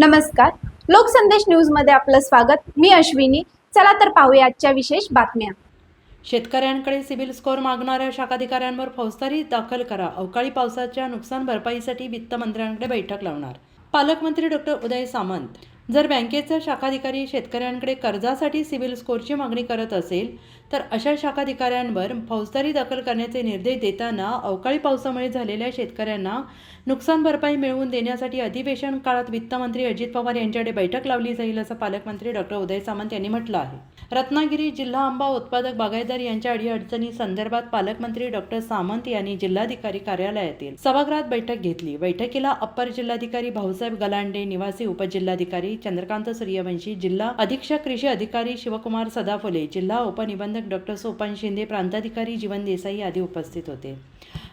नमस्कार. लोकसंदेश न्यूजमध्ये आपलं स्वागत. मी अश्विनी. चला तर पाहूया आजच्या विशेष बातम्या. शेतकऱ्यांकडे सिबिल स्कोअर मागणाऱ्या शाखाधिकाऱ्यांवर फौजदारी दाखल करा. अवकाळी पावसाच्या नुकसान भरपाईसाठी वित्तमंत्र्यांकडे बैठक लावणार. पालकमंत्री डॉक्टर उदय सामंत. जर बँकेचा शाखाधिकारी शेतकऱ्यांकडे कर्जासाठी सिबिल स्कोअरची मागणी करत असेल तर अशा शाखाधिकाऱ्यांवर फौजदारी दाखल करण्याचे निर्देश देताना अवकाळी पावसामुळे झालेल्या शेतकऱ्यांना नुकसान भरपाई मिळवून देण्यासाठी अधिवेशन काळात वित्तमंत्री अजित पवार यांच्याकडे बैठक लावली जाईल असं पालकमंत्री डॉक्टर उदय सामंत यांनी म्हटलं आहे. रत्नागिरी जिल्हा आंबा उत्पादक बागायतदार यांच्या अडीअडचणी संदर्भात पालकमंत्री डॉक्टर सामंत यांनी जिल्हाधिकारी कार्यालयातील सभागृहात बैठक घेतली. बैठकीला अप्पर जिल्हाधिकारी भाऊसाहेब गलांडे निवासी उपजिल्हाधिकारी चंद्रकांत सूर्यवंशी जिल्हा अधीक्षक कृषी अधिकारी शिवकुमार सदाफुले जिल्हा उपनिबंधक डॉक्टर सोपान शिंदे प्रांताधिकारी जीवन देसाई आदी उपस्थित होते.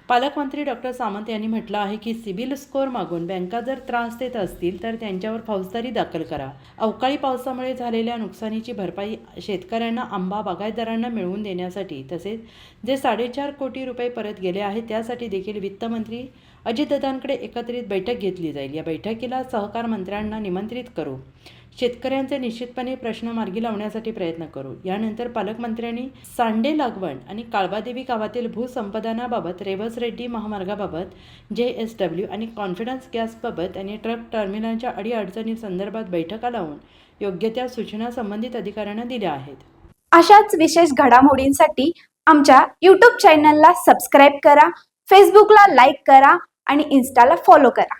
पालकमंत्री डॉक्टर सामंत यांनी म्हटलं आहे की सिबिल स्कोअर मागून बँका जर त्रास देत असतील तर त्यांच्यावर फौजदारी दाखल करा. अवकाळी पावसामुळे झालेल्या नुकसानीची भरपाई शेतकऱ्यांना आंबा बागायतदारांना मिळवून देण्यासाठी तसेच जे साडेचार कोटी रुपये परत गेले आहेत त्यासाठी देखील वित्तमंत्री अजितदादांकडे एकत्रित बैठक घेतली जाईल. या बैठकीला सहकार मंत्र्यांना निमंत्रित करू. शेतकऱ्यांचे निश्चितपणे प्रश्न मार्गी लावण्यासाठी प्रयत्न करू. यानंतर पालकमंत्र्यांनी सांडे लागवण आणि काळबादेवी गावातील भूसंपादनाबाबत रेवस रेड्डी महामार्गाबाबत जे एस डब्ल्यू आणि कॉन्फिडन्स गॅसबाबत आणि ट्रक टर्मिनलच्या अडीअडचणी संदर्भात बैठका लावून योग्य त्या सूचना संबंधित अधिकाऱ्यांना दिल्या आहेत. अशाच विशेष घडामोडींसाठी आमच्या यूट्यूब चॅनलला सबस्क्राईब करा फेसबुकला लाईक करा आणि इन्स्टाला फॉलो करा.